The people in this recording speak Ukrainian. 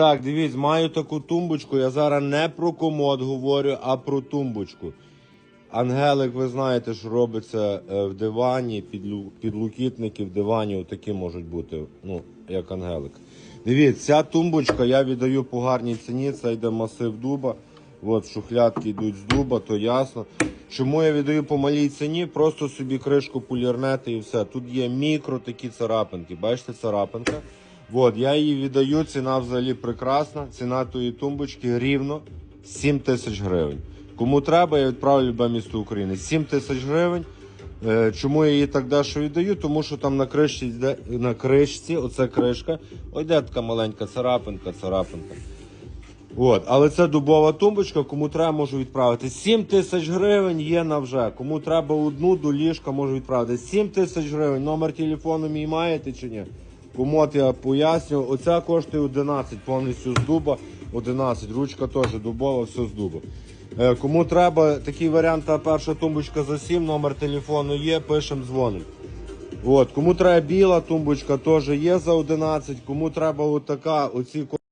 Так, дивіться, маю таку тумбочку. Я зараз не про комод говорю, а про тумбочку. Ангелик, ви знаєте, що робиться е, в дивані, підлокітники в дивані отакі можуть бути, ну, як ангелик. Дивіться, ця тумбочка я віддаю по гарній ціні, це йде масив дуба. От шухлядки йдуть з дуба, то ясно. Чому я віддаю по малій ціні? Просто собі кришку полірнете і все. Тут є мікро такі царапинки. Бачите, царапинка. От, я її віддаю, ціна взагалі прекрасна. Ціна тої тумбочки рівно 7 тисяч гривень. Кому треба, я відправлю любе місто України. 7 тисяч гривень. Е, Чому я її так дешево віддаю? Тому що там на кришці, на кришці, оце кришка, йде така маленька царапинка, царапинка. От, але це дубова тумбочка, кому треба, можу відправити. 7 тисяч гривень є на вже. Кому треба одну до ліжка, можу відправити. 7 тисяч гривень. Номер телефону мій маєте чи ні? Комод я поясню. Оця коштує 11, повністю з дуба. 11. Ручка теж дубова, все з дуба. Е, Кому треба такий варіант, та перша тумбочка за 7, номер телефону є, пишемо, дзвонимо. От, кому треба біла тумбочка, теж є за 11. Кому треба отака, оці